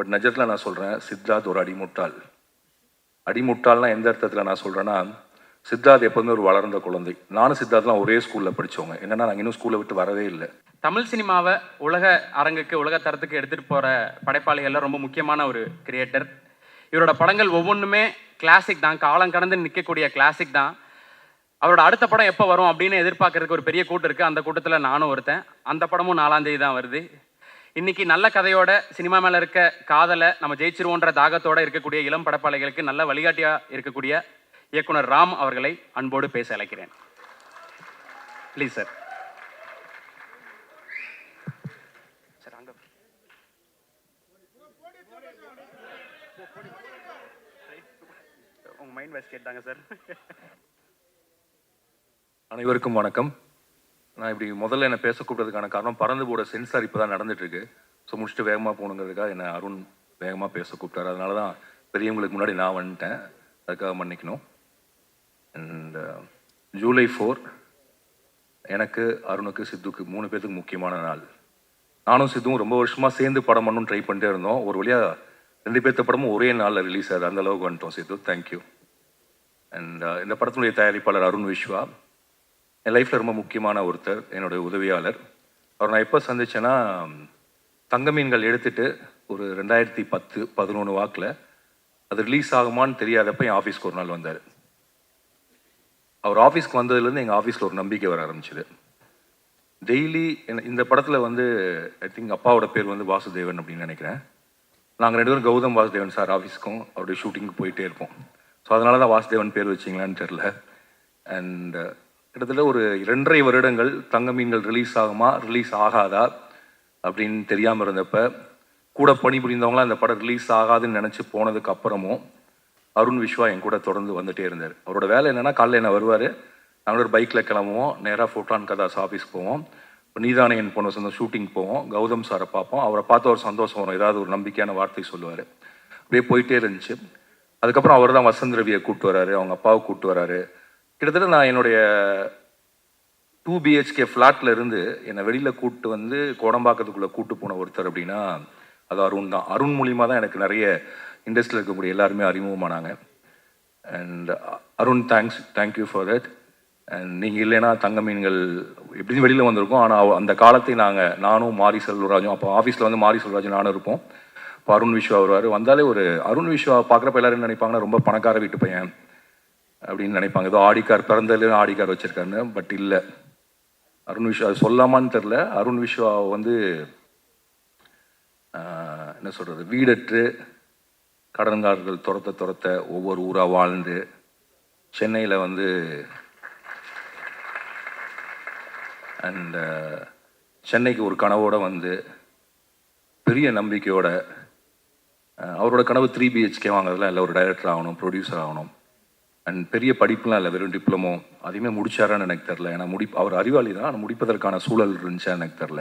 But நிஜத்தில் நான் சொல்கிறேன் சித்தார்த் ஒரு அடிமுட்டாள். அடிமுட்டாள்னா எந்த அர்த்தத்தில் நான் சொல்கிறேன்னா சித்தார்த் எப்போதுமே ஒரு வளர்ந்த குழந்தை. நானும் சித்தார்த்லாம் ஒரே ஸ்கூலில் படித்தவங்க என்னன்னா நாங்கள் இன்னும் ஸ்கூலை விட்டு வரவே இல்லை. தமிழ் சினிமாவை உலக அரங்குக்கு உலக தரத்துக்கு எடுத்துகிட்டு போகிற படைப்பாளிகள்ல ரொம்ப முக்கியமான ஒரு கிரியேட்டர் இவரோட படங்கள் ஒவ்வொன்றுமே கிளாசிக் தான். காலம் கடந்து நிற்கக்கூடிய கிளாசிக் தான். அவரோட அடுத்த படம் எப்போ வரும் அப்படின்னு எதிர்பார்க்கறதுக்கு ஒரு பெரிய கூட்டம் இருக்குது அந்த கூட்டத்தில் நானும் ஒருத்தன். அந்த படமும் நாலாம் தேதி தான் வருது. இன்னைக்கு நல்ல கதையோட சினிமா மேலே இருக்க காதலை நம்ம ஜெயிச்சிருவோன்ற தாகத்தோட இருக்கக்கூடிய இளம் படைப்பாளிகளுக்கு நல்ல வழிகாட்டியாக இருக்கக்கூடிய இயக்குனர் ராம் அவர்களை அன்போடு பேச அழைக்கிறேன். ப்ளீஸ் சார் சார் உங்கள் மைண்ட் வாய்ஸ் கேட்டாங்க சார் அனைவருக்கும் வணக்கம். நான் இப்படி முதல்ல என்னை பேச கூப்பிட்டதுக்கான காரணம் பறந்து போட சென்சார் இப்போ தான் நடந்துட்டு இருக்கு ஸோ முடிச்சுட்டு வேகமாக போகணுங்கிறதுக்காக என்னை அருண் வேகமாக பேச கூப்பிட்டாரு. அதனால தான் பெரியவங்களுக்கு முன்னாடி நான் வந்துட்டேன். அதுக்காக மன்னிக்கணும். அண்ட் ஜூலை ஃபோர் எனக்கு அருணுக்கு சித்துக்கு மூணு பேர்த்துக்கு முக்கியமான நாள். நானும் சித்துவும் ரொம்ப வருஷமாக சேர்ந்து படம் பண்ணணும்னு ட்ரை பண்ணிட்டே இருந்தோம். ஒரு வழியாக ரெண்டு பேர்த்த படமும் ஒரே நாளில் ரிலீஸ் ஆகுது. அந்த அளவுக்கு வந்துட்டோம் சித்து. தேங்க்யூ அண்ட் uh, இந்த படத்தினுடைய தயாரிப்பாளர் அருண் விஸ்வா. என் லைஃப்பில் ரொம்ப முக்கியமான ஒருத்தர் என்னுடைய உதவியாளர். அவர் நான் எப்போ சந்தித்தேன்னா தங்க மீன்கள் எடுத்துட்டு ஒரு ரெண்டாயிரத்தி பத்து பதினொன்று வாக்கில் அது ரிலீஸ் ஆகுமான்னு தெரியாதப்ப என் ஆஃபீஸ்க்கு ஒரு நாள் வந்தார். அவர் ஆஃபீஸ்க்கு வந்ததுலேருந்து எங்கள் ஆஃபீஸில் ஒரு நம்பிக்கை வர ஆரம்பிச்சிது. டெய்லி இந்த படத்தில் வந்து ஐ திங்க் அப்பாவோட பேர் வந்து வாசுதேவன் அப்படின்னு நினைக்கிறேன். நாங்கள் ரெண்டு பேரும் கௌதம் வாசுதேவன் சார் ஆஃபீஸ்க்கும் அவருடைய ஷூட்டிங்க்கு போயிட்டே இருப்போம். ஸோ அதனால தான் வாசுதேவன் பேர் வச்சிங்களான்னு தெரில அண்ட் கிட்டத்தட்ட ஒரு இரண்டரை வருடங்கள் தங்க மீன்கள் ரிலீஸ் ஆகுமா ரிலீஸ் ஆகாதா அப்படின்னு தெரியாமல் இருந்தப்ப கூட பணிபுரிந்தவங்களாம் அந்த படம் ரிலீஸ் ஆகாதுன்னு நினச்சி போனதுக்கு அப்புறமும் அருண் விஸ்வா என் கூட தொடர்ந்து வந்துட்டே இருந்தார். அவரோட வேலை என்னன்னா காலையில் என்ன வருவார்? நாங்கள் ஒரு பைக்கில் கிளம்புவோம் நேராக ஃபோட்டான் கதாஸ் ஆஃபீஸ் போவோம். இப்போ நீதானே என் பொண்ணு சொந்த ஷூட்டிங் போவோம் கௌதம் சாரை பார்ப்போம். அவரை பார்த்து ஒரு சந்தோஷம் வரும் ஏதாவது ஒரு நம்பிக்கையான வார்த்தை சொல்லுவார். அப்படியே போயிட்டே இருந்துச்சு. அதுக்கப்புறம் அவர் தான் வசந்த் ரவியை கூப்பிட்டு வராரு அவங்க அப்பாவை கூப்பிட்டு வராரு. கிட்டத்தட்ட நான் என்னுடைய டூ பிஹெச்கே ஃப்ளாட்டில் இருந்து என்னை வெளியில் கூப்பிட்டு வந்து கோடம்பாக்கத்துக்குள்ளே கூட்டு போன ஒருத்தர் அப்படின்னா அது அருண் தான். அருண் மூலியமாக தான் எனக்கு நிறைய இண்டஸ்ட்ரியில் இருக்கக்கூடிய எல்லாருமே அறிமுகமானாங்க. And Arun thanks thank you for that and நீங்கள் இல்லைன்னா தங்க மீன்கள் எப்படியும் வெளியில் வந்திருக்கோம். ஆனால் அந்த காலத்தை நாங்கள் நானும் மாரி செல்வராஜும் அப்போ ஆஃபீஸில் வந்து மாரி செல்வராஜும் நானும் இருப்போம். இப்போ அருண் விஸ்வா வருவார். வந்தாலே ஒரு அருண் விஸ்வா பார்க்குறப்ப எல்லாரும் என்ன நினைப்பாங்கன்னா ரொம்ப பணக்கார வீட்டு பையன். அப்படின்னு நினைப்பாங்க. ஏதோ Audi car பிறந்ததுலேயும் Audi car வச்சுருக்காருன்னு but இல்லை. அருண் விஸ்வா அது சொல்லாமான்னு தெரில அருண் விஸ்வா வந்து என்ன சொல்கிறது வீடற்று கடன்காரர்கள் துரத்த துரத்த ஒவ்வொரு ஊராக வாழ்ந்து சென்னையில் வந்து அண்ட் சென்னைக்கு ஒரு கனவோடு வந்து பெரிய நம்பிக்கையோட அவரோட கனவு த்ரீ பிஹெச்கே வாங்குறதுலாம் இல்லை ஒரு டைரக்டர் ஆகணும் ப்ரொடியூசர் ஆகணும். அண்ட் பெரிய படிப்புலாம் இல்லை வெறும் டிப்ளமோ அதையுமே முடிச்சாரான்னு எனக்கு தெரில ஏன்னா முடி அவர் அறிவாளி தான். ஆனால் முடிப்பதற்கான சூழல் இருந்துச்சா எனக்கு தெரில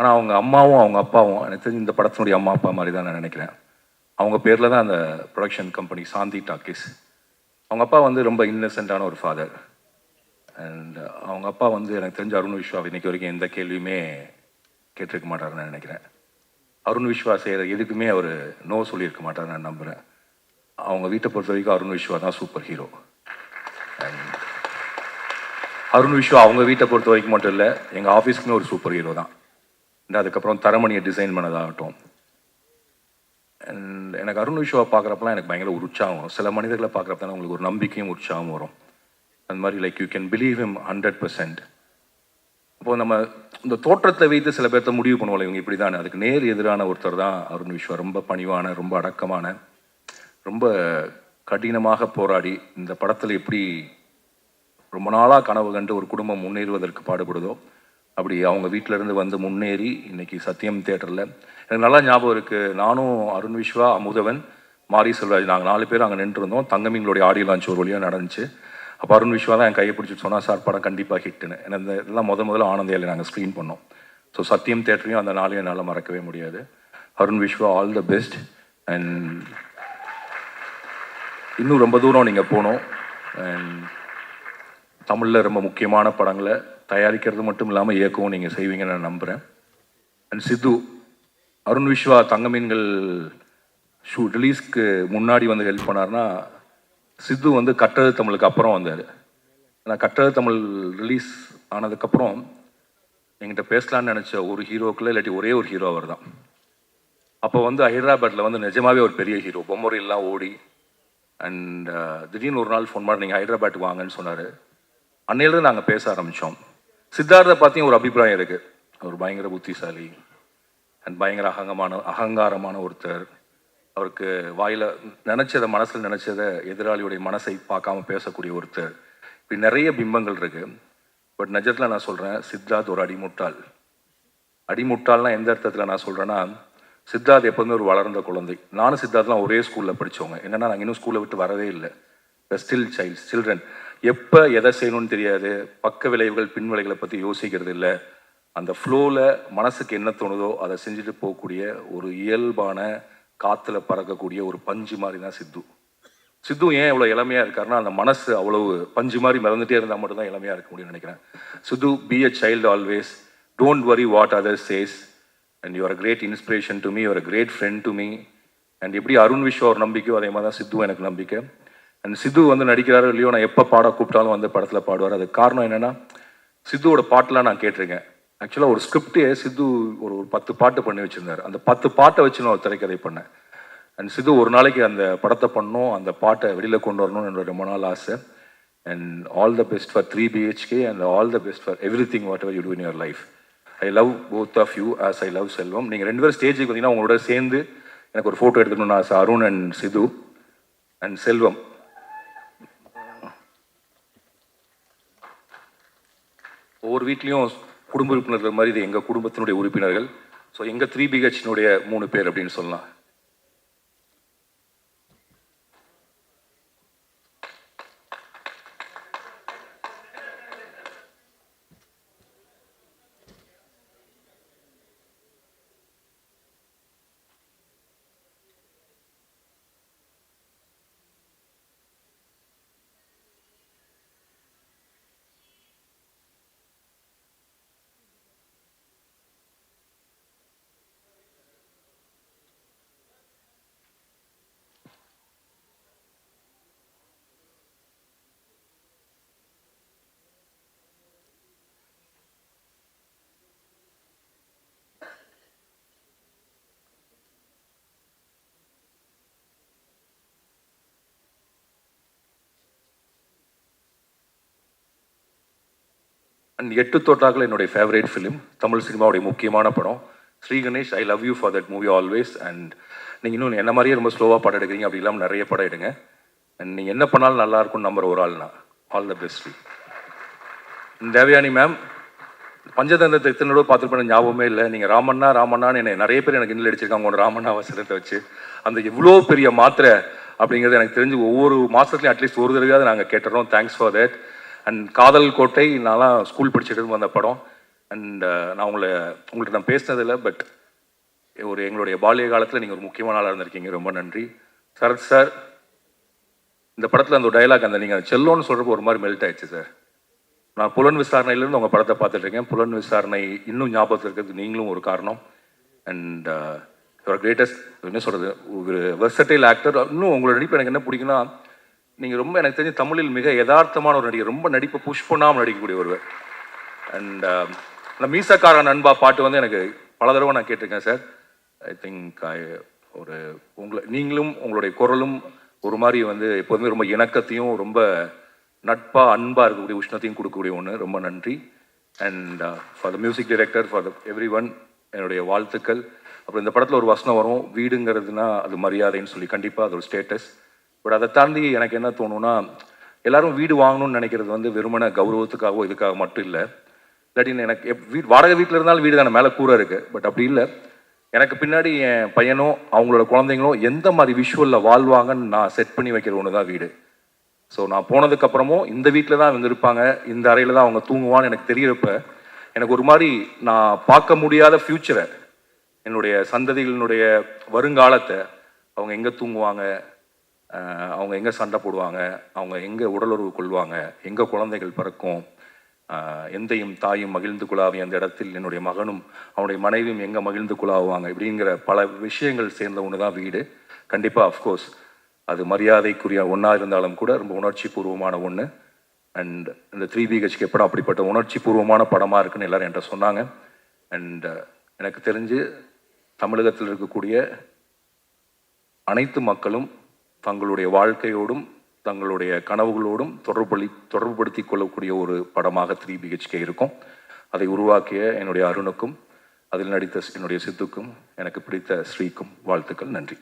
ஆனால் அவங்க அம்மாவும் அவங்க அப்பாவும் எனக்கு தெரிஞ்சு இந்த படத்தினுடைய அம்மா அப்பா மாதிரி தான் நான் நினைக்கிறேன். அவங்க பேரில் தான் அந்த ப்ரொடக்ஷன் கம்பெனி சாந்தி டாக்கிஸ். அவங்க அப்பா வந்து ரொம்ப இன்னசென்ட்டான ஒரு ஃபாதர் அண்ட் அவங்க அப்பா வந்து எனக்கு தெரிஞ்ச அருண் விஸ்வா இன்னைக்கு வரைக்கும் எந்த கேள்வியுமே கேட்டிருக்க மாட்டாருன்னு நினைக்கிறேன். அருண் விஸ்வா செய்கிற எதுக்குமே அவர் நோ சொல்லியிருக்க மாட்டார் நான் நம்புகிறேன் அவங்க வீட்டை பொறுத்த வரைக்கும் அருண் விஸ்வா தான் சூப்பர் ஹீரோ அருண் விஸ்வா அவங்க வீட்டை பொறுத்த வரைக்கும் மட்டும் இல்லை எங்கள் ஆஃபீஸ்க்குமே ஒரு சூப்பர் ஹீரோ தான். And அதுக்கப்புறம் தரமணியை டிசைன் பண்ணதாகட்டும். அண்ட் எனக்கு அருண் விஸ்வா பார்க்குறப்பலாம் எனக்கு பயங்கர ஒரு உற்சாகம் சில மனிதர்களை பார்க்குறப்ப தான் உங்களுக்கு ஒரு நம்பிக்கையும் உற்சாகம் வரும். அந்த மாதிரி like you can believe him hundred percent அப்போது நம்ம இந்த தோற்றத்தை வைத்து சில பேர்த்த முடிவு பண்ணுவோம் இவங்க இப்படி தானே அதுக்கு நேர் எதிரான ஒருத்தர் தான் அருண் விஸ்வா ரொம்ப பணிவான ரொம்ப அடக்கமான. ரொம்ப கடினமாக போராடி இந்த படத்தில் எப்படி ரொம்ப நாளாக கனவு கண்டு ஒரு குடும்பம் முன்னேறுவதற்கு பாடுபடுதோ அப்படி அவங்க வீட்டிலேருந்து வந்து முன்னேறி இன்னைக்கு சத்தியம் தேட்டரில் எனக்கு நல்லா ஞாபகம் இருக்குது நானும் அருண் விஸ்வா அமுதவன் மாரி செல்வராஜ் நாங்கள் நாலு பேர் அங்கே நின்றுருந்தோம். தங்கமீன்களுடைய ஆடியோ லான்ச் ஒரு வழியாக நடந்துச்சு. அப்போ அருண் விஸ்வா தான் என் கையை பிடிச்சி சொன்னா சார் படம் கண்டிப்பாக ஹிட்டுன்னு. ஏன்னா இந்த இதெல்லாம் முத முதல்ல ஆனந்தையில் நாங்கள் ஸ்க்ரீன் பண்ணோம். ஸோ சத்தியம் தேட்டரையும் அந்த நாளையும் என்னால் மறக்கவே முடியாது. Arun Vishwa all the best and இன்னும் ரொம்ப தூரம் நீங்கள் போகணும். அண்ட் தமிழில் ரொம்ப முக்கியமான படங்களை தயாரிக்கிறது மட்டும் இல்லாமல் இயக்கவும் நீங்கள் செய்வீங்கன்னு நான் நம்புகிறேன் அண்ட் சித்து அருண் விஸ்வா தங்க மீன்கள் ஷூ ரிலீஸ்க்கு முன்னாடி வந்து ஹெல்ப் பண்ணார்னா சித்து வந்து கட்டது தமிழுக்கு அப்புறம் வந்தார். ஆனால் கட்டது தமிழ் ரிலீஸ் ஆனதுக்கப்புறம் எங்கிட்ட பேசலான்னு நினச்ச ஒரு ஹீரோக்குள்ள இல்லாட்டி ஒரே ஒரு ஹீரோ அவர் தான் அப்போ வந்து ஹைதராபாத்தில் வந்து நிஜமாவே ஒரு பெரிய ஹீரோ. பொம்மரிலாம் ஓடி அண்ட் uh, திடீர்னு ஒரு நாள் ஃபோன் பண்ணி நீங்கள் ஹைதராபாத் வாங்கன்னு சொன்னார். அன்னையிலேருந்து நாங்கள் பேச ஆரம்பித்தோம் சித்தார்த்தை பற்றியும் ஒரு அபிப்பிராயம் இருக்குது அவர் பயங்கர புத்திசாலி. அண்ட் பயங்கர அகங்கமான அகங்காரமான ஒருத்தர். அவருக்கு வாயில் நினச்சதை மனசில் நினச்சதை எதிராளியுடைய மனசை பார்க்காம பேசக்கூடிய ஒருத்தர். இப்படி நிறைய பிம்பங்கள் இருக்குது பட் நிஜத்தில் நான் சொல்கிறேன் சித்தார்த் ஒரு அடிமுட்டாள். அடிமுட்டாள்னா எந்த அர்த்தத்தில் நான் சொல்கிறேன்னா சித்தார்த் எப்போதுமே ஒரு வளர்ந்த குழந்தை. நானும் சித்தார்த்லாம் ஒரே ஸ்கூலில் படித்தவங்க என்னன்னா நாங்கள் இன்னும் ஸ்கூலை விட்டு வரவே இல்லை. ஸ்டில் சைல்ட்ஸ் சில்ட்ரன் எப்போ எதை செய்யணும்னு தெரியாது. பக்க விளைவுகள் பின் விளைவுகளை பற்றி யோசிக்கிறது இல்லை. அந்த ஃப்ளோவில் மனசுக்கு என்ன தோணுதோ அதை செஞ்சுட்டு போகக்கூடிய ஒரு இயல்பான காற்றுல பறக்கக்கூடிய ஒரு பஞ்சு மாதிரி தான் சித்து. சித்து ஏன் இவ்வளோ இளமையாக இருக்காருன்னா அந்த மனசு அவ்வளவு பஞ்சு மாதிரி மறந்துட்டே இருந்தால் மட்டும்தான் இளமையாக இருக்க முடியும்னு நினைக்கிறேன். Sidhu be a child always don't worry what other says and you're a great inspiration to me you're a great friend to me and எப்படி அருண் விஸ்வா ஒரு நம்பிக்கையோ அதே மாதிரி தான் சித்து எனக்கு நம்பிக்கை. அண்ட் சித்து வந்து நடிக்கிறாரோ இல்லையோ நான் எப்போ பாட கூப்பிட்டாலும் வந்து படத்தில் பாடுவார். அது காரணம் என்னென்னா சித்துவோட பாட்டெலாம் நான் கேட்டிருக்கேன். ஆக்சுவலாக ஒரு ஸ்கிரிப்டே சித்து ஒரு ஒரு பத்து பாட்டு பண்ணி வச்சுருந்தார். அந்த பத்து பாட்டை வச்சு நான் ஒரு திரைக்கதை பண்ணேன். அண்ட் சித்து ஒரு நாளைக்கு அந்த படத்தை பண்ணணும் அந்த பாட்டை வெளியில் கொண்டு வரணும்னு என்னோட ரொம்ப நாள் ஆசை. And all the best for three BHK and all the best for everything whatever you do in your life I love both of you as I love Selvam நீங்கள் ரெண்டு பேரும் ஸ்டேஜுக்கு வந்தீங்கன்னா உங்களோட சேர்ந்து எனக்கு ஒரு ஃபோட்டோ எடுக்கணும்னு ஆசை. அருண் அண்ட் சிது அண்ட் செல்வம் ஒவ்வொரு வீட்லேயும் குடும்ப உறுப்பினர்கள் மாதிரி இது எங்கள் குடும்பத்தினுடைய உறுப்பினர்கள். ஸோ எங்கள் த்ரீ பிஹெச்னுடைய மூணு பேர் அப்படின்னு சொல்லலாம். அண்ட் எட்டு தோட்டாக்கள் என்னுடைய ஃபேவரேட் ஃபிலிம் தமிழ் சினிமாவுடைய முக்கியமான படம். Sri Ganesh I love you for that movie always and நீங்கள் இன்னும் என்ன மாதிரியே ரொம்ப ஸ்லோவாக படம் எடுக்கிறீங்க அப்படி இல்லாமல் நிறைய படம் எடுங்க. அண்ட் நீங்கள் என்ன பண்ணாலும் நல்லா இருக்கும்னு நம்புற ஒரு ஆள்னா all the best Devayani ma'am பஞ்சதந்திரத்தை இத்தனை தடவை பார்த்துருப்பேன் ஞாபகமே இல்லை. நீங்கள் ராமண்ணா ராமண்ணான்னு என்னை நிறைய பேர் எனக்கு இன்னில் அடிச்சிருக்காங்க உங்களோட ராமண்ணா வசனத்தை வச்சு. அந்த இவ்வளோ பெரிய மாத்திரை அப்படிங்கிறது எனக்கு தெரிஞ்சு ஒவ்வொரு மாதத்துலையும் அட்லீஸ்ட் ஒரு தடவையாவது நாங்கள் கேட்டுறோம். Thanks for that and Kadhal Kottai நான்லாம் ஸ்கூல் படிச்சுட்டு வந்த படம். அண்ட் uh, நான் உங்களை உங்கள்கிட்ட நான் பேசினதில்லை பட் ஒரு எங்களுடைய பால்ய காலத்தில் நீங்கள் ஒரு முக்கியமான ஆளாக இருந்திருக்கீங்க. ரொம்ப நன்றி. சரத் சார் இந்த படத்தில் அந்த டயலாக் அந்த நீங்கள் செல்லோன்னு சொல்கிறப்ப ஒரு மாதிரி மெல்ட் ஆயிடுச்சு சார் நான் புலன் விசாரணையிலேருந்து உங்கள் படத்தை பார்த்துட்ருக்கேன் புலன் விசாரணை இன்னும் ஞாபகத்தில் இருக்கிறது நீங்களும் ஒரு காரணம். அண்ட் யுவர் கிரேட்டஸ்ட் என்ன சொல்கிறது ஒரு வெர்சட்டைல் ஆக்டர் இன்னும் உங்களோட நடிப்பு எனக்கு என்ன பிடிக்குன்னா நீங்கள் ரொம்ப எனக்கு தெரிஞ்ச தமிழில் மிக யதார்த்தமான ஒரு நடிகர் ரொம்ப நடிப்பை புஷ் பண்ணாமல் நடிக்கக்கூடிய ஒருவர். அண்ட் um, அந்த மீசக்கார நண்பா பாட்டு வந்து எனக்கு பல தடவை நான் கேட்டிருக்கேன் சார் ஐ திங்க் ஒரு உங்களை நீங்களும் உங்களுடைய குரலும் ஒரு மாதிரி வந்து எப்போதுமே ரொம்ப இணக்கத்தையும் ரொம்ப நட்பாக அன்பாக இருக்கக்கூடிய உஷ்ணத்தையும் கொடுக்கக்கூடிய ஒன்று ரொம்ப நன்றி. And for the music director for the every one என்னுடைய வாழ்த்துக்கள். அப்புறம் இந்த படத்தில் ஒரு வசனம் வரும் வீடுங்கிறதுனா அது மரியாதைன்னு சொல்லி கண்டிப்பாக அது ஒரு ஸ்டேட்டஸ் பட் அதை தாண்டி எனக்கு என்ன தோணும்னா எல்லாரும் வீடு வாங்கணும்னு நினைக்கிறது வந்து வெறுமன கௌரவத்துக்காகவோ இதுக்காக மட்டும் இல்லை. இல்லாட்டி எனக்கு எப் வீட் வாடகை வீட்டில் இருந்தாலும் வீடு தானே மேலே கூரை இருக்குது பட் அப்படி இல்லை. எனக்கு பின்னாடி என் பையனோ அவங்களோட குழந்தைங்களோ எந்த மாதிரி விஷுவலில் வாழ்வாங்கன்னு நான் செட் பண்ணி வைக்கிற ஒன்று தான் வீடு. ஸோ நான் போனதுக்கப்புறமும் இந்த வீட்டில் தான் வந்திருப்பாங்க இந்த அறையில் தான் அவங்க தூங்குவான்னு எனக்கு தெரியறப்ப எனக்கு ஒரு மாதிரி நான் பார்க்க முடியாத ஃப்யூச்சரை என்னுடைய சந்ததிகளினுடைய வருங்காலத்தை அவங்க எங்கே தூங்குவாங்க அவங்க எங்கே சண்டை போடுவாங்க அவங்க எங்கே உடலுறவு கொள்வாங்க எங்கே குழந்தைகள் பிறக்கும் எந்தையும் தாயும் மகிழ்ந்து குழாவி அந்த இடத்தில் என்னுடைய மகனும் அவனுடைய மனைவியும் எங்கே மகிழ்ந்து குழாவுவாங்க இப்படிங்கிற பல விஷயங்கள் சேர்ந்த ஒன்று தான் வீடு கண்டிப்பாக அஃப்கோர்ஸ் அது மரியாதைக்குரிய ஒன்றா இருந்தாலும் கூட ரொம்ப உணர்ச்சி பூர்வமான ஒன்று அண்ட் இந்த த்ரீ பிஹெச்கே படம் அப்படிப்பட்ட உணர்ச்சி பூர்வமான படமாக இருக்குன்னு எல்லோரும் என்கிட்ட சொன்னாங்க. அண்ட் எனக்கு தெரிஞ்சு தமிழகத்தில் இருக்கக்கூடிய அனைத்து மக்களும் தங்களுடைய வாழ்க்கையோடும் தங்களுடைய கனவுகளோடும் தொடர்புபடி தொடர்புபடுத்தி கொள்ளக்கூடிய ஒரு படமாக த்ரீ பிஹெச்கே இருக்கும். அதை உருவாக்கிய என்னுடைய அருணுக்கும் அதில் நடித்த என்னுடைய சித்துக்கும் எனக்கு பிடித்த ஸ்ரீக்கும் வாழ்த்துக்கள். நன்றி.